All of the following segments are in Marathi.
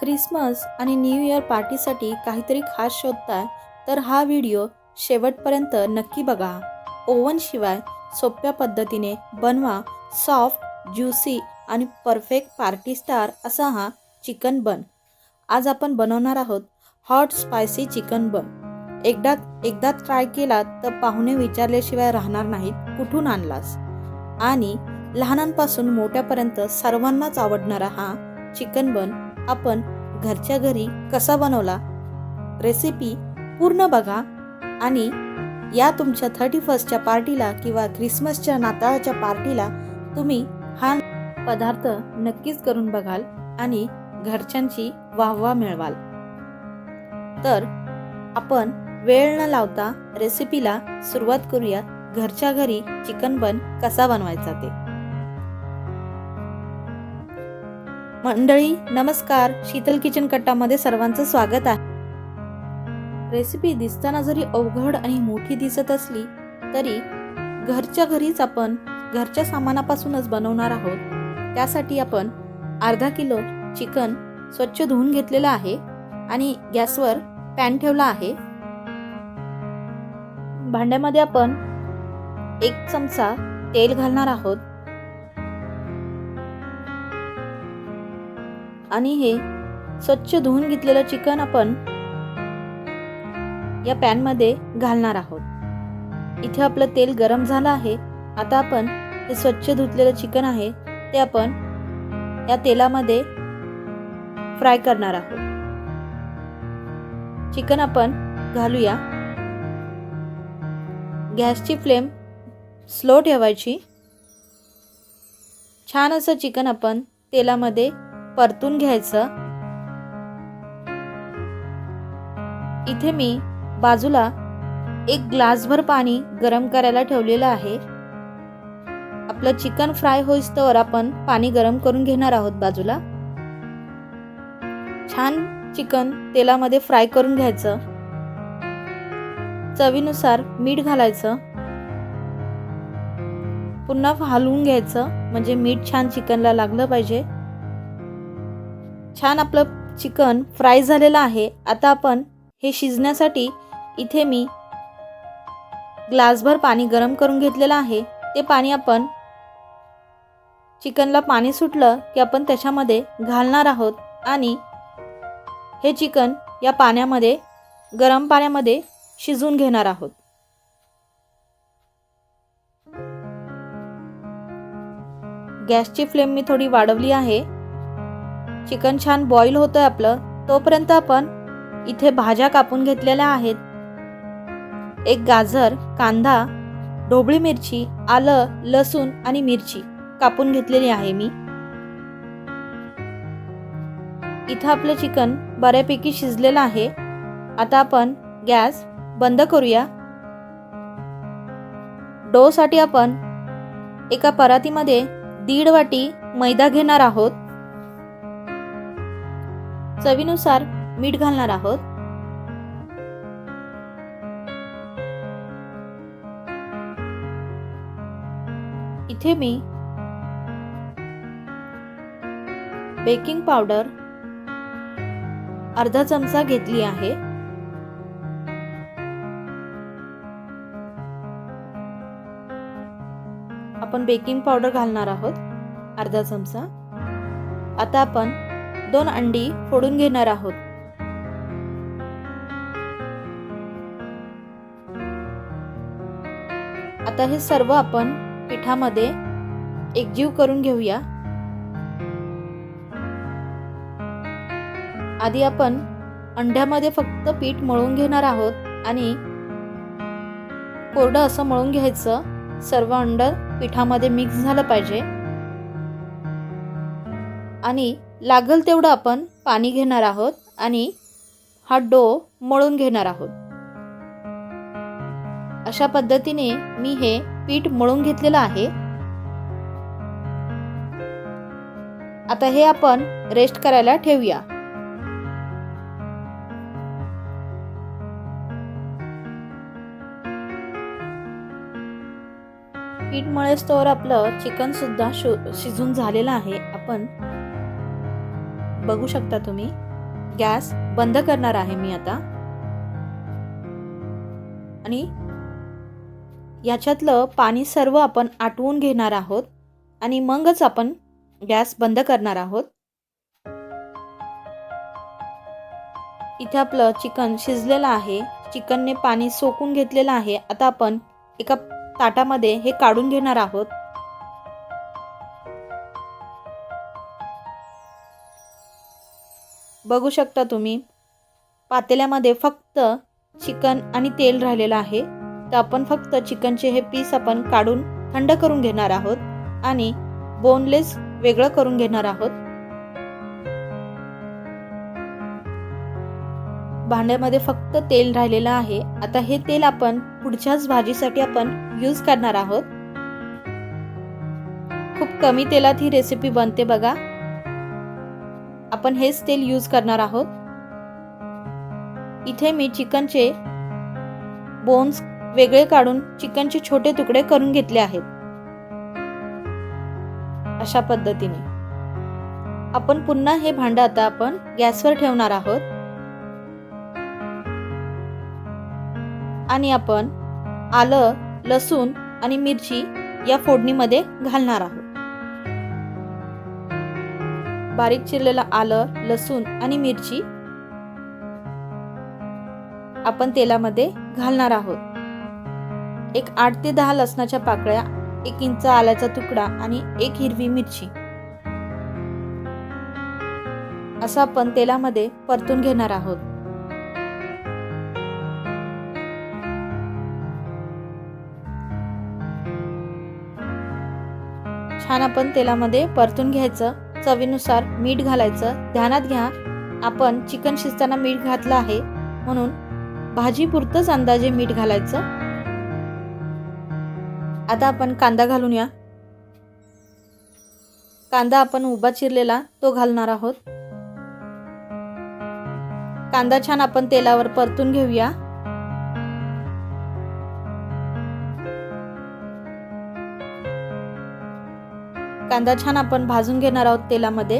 ख्रिसमस आणि न्यू इयर पार्टीसाठी काहीतरी खास शोधताय तर हा व्हिडिओ शेवटपर्यंत नक्की बघा. ओव्हनशिवाय सोप्या पद्धतीने बनवा सॉफ्ट ज्युसी आणि परफेक्ट पार्टी स्टार असा हा चिकन बन. आज आपण बनवणार आहोत हॉट स्पायसी चिकन बन. एकदा एकदा ट्राय केला तर पाहुणे विचारल्याशिवाय राहणार नाहीत कुठून आणलास? आणि लहानांपासून मोठ्यापर्यंत सर्वांनाच आवडणारा हा चिकन बन आपण घरच्या घरी कसा बनवला? रेसिपी पूर्ण बघा आणि या तुमच्या थर्टी फर्स्टच्या पार्टीला किंवा ख्रिसमसच्या नाताळाच्या पार्टीला तुम्ही हा पदार्थ नक्कीच करून बघाल आणि घरच्यांची वाहवा मिळवाल. तर आपण वेळ न लावता रेसिपीला सुरुवात करूया. घरच्या घरी चिकन बन कसा बनवायचा ते. मंडळी नमस्कार. शीतल किचन कट्टामध्ये सर्वांचं स्वागत आहे. रेसिपी दिसताना जरी अवघड आणि मोठी दिसत असली तरी घरच्या घरीच आपण घरच्या सामानापासूनच बनवणार आहोत. त्यासाठी आपण अर्धा किलो चिकन स्वच्छ धुवून घेतलेलं आहे आणि गॅसवर पॅन ठेवला आहे. भांड्यामध्ये आपण एक चमचा तेल घालणार आहोत. आणि हे स्वच्छ धुवून घेतलेलं चिकन आपण या पॅनमध्ये घालणार आहोत. इथे आपलं तेल गरम झालं आहे. आता आपण हे स्वच्छ धुतलेलं चिकन आहे ते आपण या तेलामध्ये फ्राय करणार आहोत. चिकन आपण घालूया. गॅसची फ्लेम स्लो ठेवायची. छान असं चिकन आपण तेलामध्ये परतून घ्यायचं. इथे मी बाजूला एक ग्लासभर पाणी गरम करायला ठेवलेलं आहे. आपलं चिकन फ्राय होईस्तवर आपण पाणी गरम करून घेणार आहोत बाजूला. छान चिकन तेलामध्ये फ्राय करून घ्यायचं. चवीनुसार मीठ घालायचं. पुन्हा हलवून घ्यायचं म्हणजे मीठ छान चिकनला लागलं पाहिजे. छान आपलं चिकन फ्राय झालेलं आहे. आता आपण हे शिजण्यासाठी इथे मी ग्लासभर पाणी गरम करून घेतलेलं आहे. ते पाणी आपण चिकनला पाणी सुटलं की आपण त्याच्यामध्ये घालणार आहोत. आणि हे चिकन या पाण्यामध्ये गरम पाण्यामध्ये शिजवून घेणार आहोत. गॅसची फ्लेम मी थोडी वाढवली आहे. चिकन छान बॉईल होतंय आपलं तोपर्यंत आपण इथे भाज्या कापून घेतलेल्या आहेत. एक गाजर कांदा ढोबळी मिरची आलं लसूण आणि मिरची कापून घेतलेली आहे मी. इथं आपलं चिकन बऱ्यापैकी शिजलेलं आहे. आता आपण गॅस बंद करूया. डोसाठी आपण एका परातीमध्ये दीड वाटी मैदा घेणार आहोत. चवीनुसार मीठ घालणार आहोत. इथे मी बेकिंग पावडर अर्धा चमचा घेतली आहे. आपण बेकिंग पावडर घालणार आहोत अर्धा चमचा. आता आपण दोन अंडी फोडून घेणार आहोत. आता हे सर्व आपण पिठामध्ये एकजीव करून घेऊया. आधी आपण अंड्यामध्ये फक्त पीठ मळून घेणार आहोत आणि कोरडं असं मळून घ्यायचं. सर्व अंड पिठामध्ये मिक्स झालं पाहिजे. आणि लागल तेवढं आपण पाणी घेणार आहोत आणि हा डो मळून घेणार आहोत. अशा पद्धतीने मी हे पीठ मळून घेतलेलं आहे. आता हे आपण रेस्ट करायला ठेवूया. पीठ मळेस्तोवर आपलं चिकन सुद्धा शिजून झालेलं आहे. आपण बघू शकता तुम्ही. गॅस बंद करणार आहे मी आता. आणि याच्यातलं पाणी सर्व आपण आटवून घेणार आहोत आणि मगच आपण गॅस बंद करणार आहोत. इथे आपलं चिकन शिजलेलं आहे. चिकनने पाणी सोकून घेतलेलं आहे. आता आपण एका ताटामध्ये हे काढून घेणार आहोत. बघू शकता तुम्ही. पातेल्यामध्ये फक्त चिकन आणि तेल राहिलेलं आहे. तर आपण फक्त चिकनचे हे पीस आपण काढून थंड करून घेणार आहोत आणि बोनलेस वेगळं करून घेणार आहोत. भांड्यामध्ये फक्त तेल राहिलेलं आहे. आता हे तेल आपण पुढच्याच भाजीसाठी आपण यूज करणार आहोत. खूप कमी तेलात ही रेसिपी बनते बघा. आपण हेच तेल यूज करणार आहोत. इथे मी चिकनचे बोन्स वेगळे काढून चिकनचे छोटे तुकडे करून घेतले आहेत. अशा पद्धतीने. आपण पुन्हा हे भांड आता आपण गॅसवर ठेवणार आहोत. आणि आपण आलं लसूण आणि मिरची या फोडणीमध्ये घालणार आहोत. बारीक चिरलेलं आलं लसूण आणि मिरची आपण तेलामध्ये घालणार आहोत. एक आठ ते दहा लसणाच्या पाकळ्या एक इंच आल्याचा तुकडा आणि एक हिरवी मिरची. असं आपण तेलामध्ये परतून घेणार आहोत. छान आपण तेलामध्ये परतून घ्यायचं. चवीनुसार मीठ घालायचं. ध्यानात घ्या. आपण चिकन शिजताना मीठ घातलं आहे. म्हणून भाजीपुरतंच अंदाजे मीठ घालायचं. आता आपण कांदा घालून या. कांदा आपण उभा चिरलेला तो घालणार आहोत. कांदा छान आपण तेलावर परतून घेऊया. कांदा छान आपण भाजून घेणार आहोत तेलामध्ये.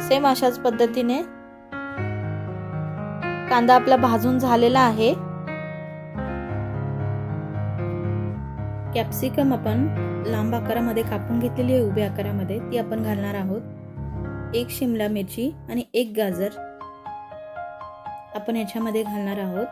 सेम अशाच पद्धतीने कांदा आपला भाजून झालेला आहे. कॅप्सिकम आपण लांब आकारामध्ये कापून घेतलेली आहे उभ्या आकारामध्ये. ती आपण घालणार आहोत. एक शिमला मिरची आणि एक गाजर आपण याच्यामध्ये घालणार आहोत.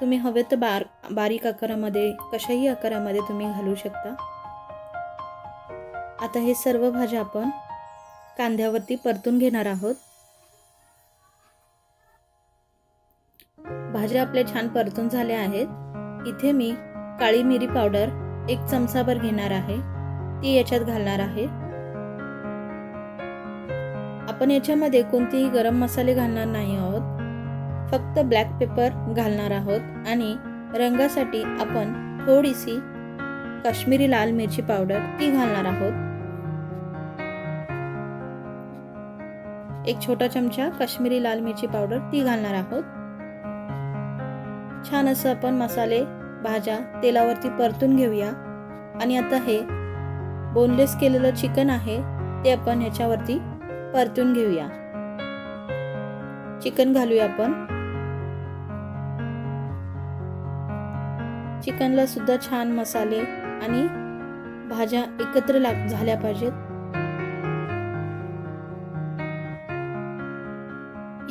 तुम्ही हवे तर बार बारीक आकारामध्ये कशाही आकारामध्ये तुम्ही घालू शकता. आता हे सर्व भाज्या आपण कांद्यावरती परतून घेणार आहोत. भाज्या आपल्या छान परतून झाल्या आहेत. इथे मी काळी मिरी पावडर एक चमचाभर घेणार आहे. ती याच्यात घालणार आहे. आपण याच्यामध्ये कोणतेही गरम मसाले घालणार नाही आहोत. फक्त ब्लॅक पेपर घालणार आहोत आणि रंगासाठी आपण थोडीशी काश्मीरी लाल मिरची पावडर ती घालणार आहोत. एक छोटा चमचा काश्मीरी लाल मिरची पावडर ती घालणार आहोत. छान असं आपण मसाले भाज्या तेलावरती परतून घेऊया. आणि आता हे बोनलेस केलेलं चिकन आहे ते आपण ह्याच्यावरती परतून घेऊया. चिकन घालूया आपण. चिकनला सुद्धा छान मसाले आणि भाज्या एकत्र लाग झाल्या पाहिजेत.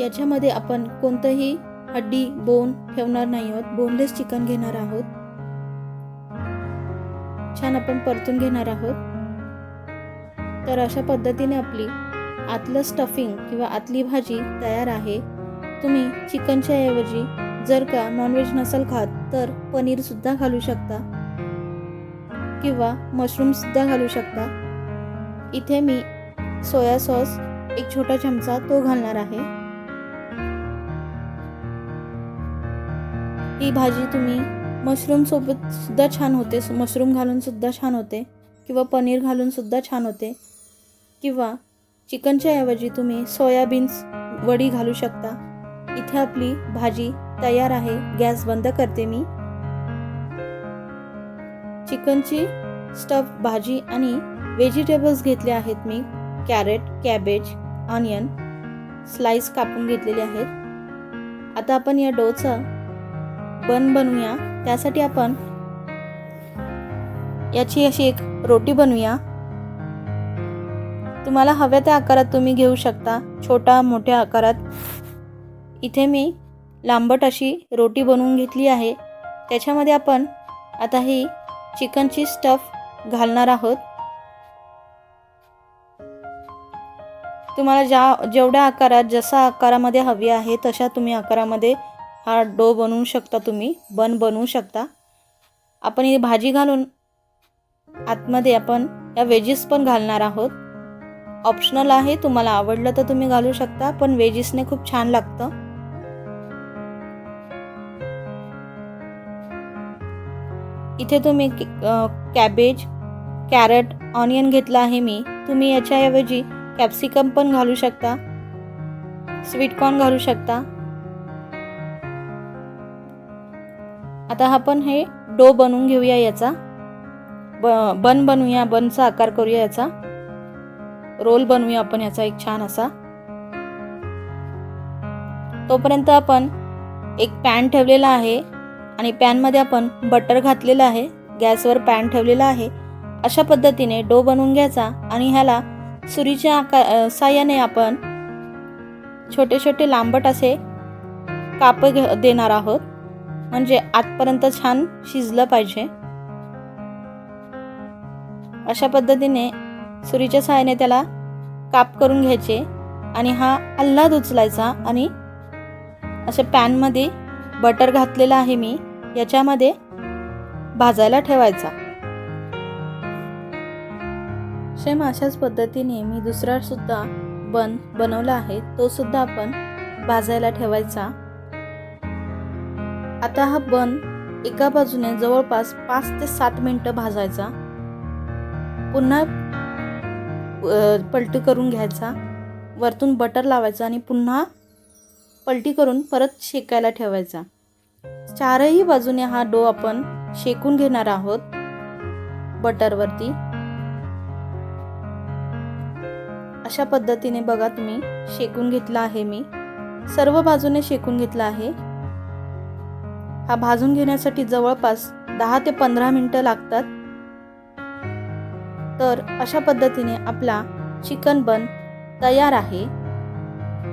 याच्यामध्ये आपण कोणतंही हड्डी बोन ठेवणार नाही आहोत. बोनलेस चिकन घेणार आहोत. छान आपण परतून घेणार आहोत. तर अशा पद्धतीने आपली आतलं स्टफिंग किंवा आतली भाजी तयार आहे. तुम्ही चिकनच्या ऐवजी जर का नॉनव्हेज नसाल खात तर पनीर सुद्धा घालू शकता. किंवा मशरूम सुद्धा घालू शकता. इथे मी सोया सॉस एक छोटा चमचा तो घालणार आहे. ही भाजी तुम्ही मशरूम सोबत सुद्धा छान होते. मशरूम घालून सुद्धा छान होते. किंवा पनीर घालून सुद्धा छान होते. किंवा चिकनच्या ऐवजी तुम्ही सोयाबीन्स वडी घालू शकता. इथे आपली भाजी तयार आहे. गॅस बंद करते मी. चिकनची स्टफ भाजी आणि व्हेजिटेबल्स घेतले आहेत मी. कॅरेट कॅबेज ऑनियन स्लाइस कापून घेतलेले आहेत. आता आपण या डोचं बन बनवूया. त्यासाठी आपण याची अशी एक रोटी बनवूया. तुम्हाला हव्या त्या आकारात तुम्ही घेऊ शकता. छोटा मोठ्या आकारात. इथे मी लांबट अशी रोटी बनवून घेतली आहे. त्याच्यामध्ये आपण आता ही चिकनची स्टफ घालणार आहोत. तुम्हाला ज्या जेवढ्या आकारात जसा आकारामध्ये हवी आहे तशा तुम्ही आकारामध्ये हा डो बनवू शकता तुम्ही. बन बनवू शकता. आपण ही भाजी घालून आतमध्ये आपण या वेजीस पण घालणार आहोत. ऑप्शनल आहे तुम्हाला आवडलं तर तुम्ही घालू शकता पण वेजीसने खूप छान लागतं. इथे तुम्ही कॅबेज कॅरट ऑनियन घेतला आहे मी. तुम्ही याच्याऐवजी कॅप्सिकम पण घालू शकता. स्वीटकॉर्न घालू शकता. आता आपण हे डो बनवून घेऊया याचा. ब बन बनवूया बनचा आकार करूया याचा. रोल बनवूया आपण याचा एक छान असा. तोपर्यंत आपण एक पॅन ठेवलेला आहे. आणि पॅनमध्ये आपण बटर घातलेलं आहे गॅसवर पॅन ठेवलेला आहे. अशा पद्धतीने डो बनवून घ्यायचा आणि ह्याला सुरीच्या आकार साह्याने आपण छोटे छोटे लांबट असे काप घे देणार आहोत. म्हणजे आतपर्यंत छान शिजलं पाहिजे. अशा पद्धतीने सुरीच्या सहाय्याने त्याला काप करून घ्यायचे आणि हा अल्लाद उचलायचा आणि अशा पॅनमध्ये बटर घातलेलं आहे मी. याच्यामध्ये भाजायला ठेवायचा. सेम अशाच पद्धतीने मी दुसरा सुद्धा बन बनवला आहे तो सुद्धा आपण भाजायला ठेवायचा. आता हा बन एका बाजूने जवळपास पाच ते सात मिनटं भाजायचा. पुन्हा पलटी करून घ्यायचा. वरतून बटर लावायचा आणि पुन्हा पलटी करून परत शेकायला ठेवायचा. चारही बाजूने हा डो आपण शेकून घेणार आहोत. बटरवरती. अशा पद्धतीने बघा तुम्ही शेकून घेतला आहे मी. सर्व बाजूने शेकून घेतला आहे. हा भाजून घेण्यासाठी जवळपास दहा ते पंधरा मिनटं लागतात. तर अशा पद्धतीने आपला चिकन बन तयार आहे.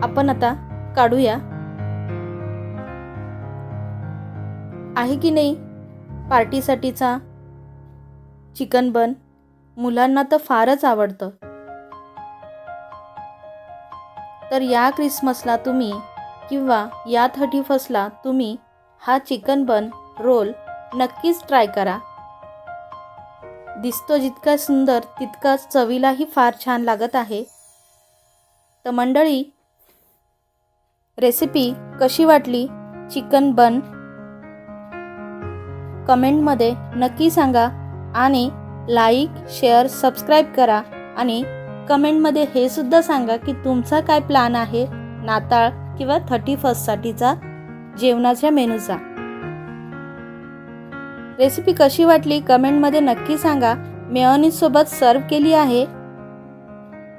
आपण आता काढूया. आहे की नाही? पार्टीसाठीचा चिकन बन मुलांना तर फारच आवडतं. तर या क्रिसमसला तुम्ही किंवा या थर्टी फर्स्टला तुम्ही हा चिकन बन रोल नक्कीच ट्राय करा. दिसतो जितका सुंदर तितकाच चवीलाही फार छान लागत आहे. तर मंडळी रेसिपी कशी वाटली? चिकन बन कमेंटमध्ये नक्की सांगा आणि लाईक शेअर सबस्क्राईब करा आणि कमेंटमध्ये हे सुद्धा सांगा की तुमचा काय प्लॅन आहे नाताळ किंवा थर्टी फर्स्टसाठीचा जेवणाच्या मेनूचा. रेसिपी कशी वाटली कमेंटमध्ये नक्की सांगा. मेयोनीजसोबत सर्व केली आहे.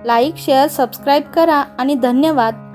लाईक शेअर सबस्क्राईब करा आणि धन्यवाद.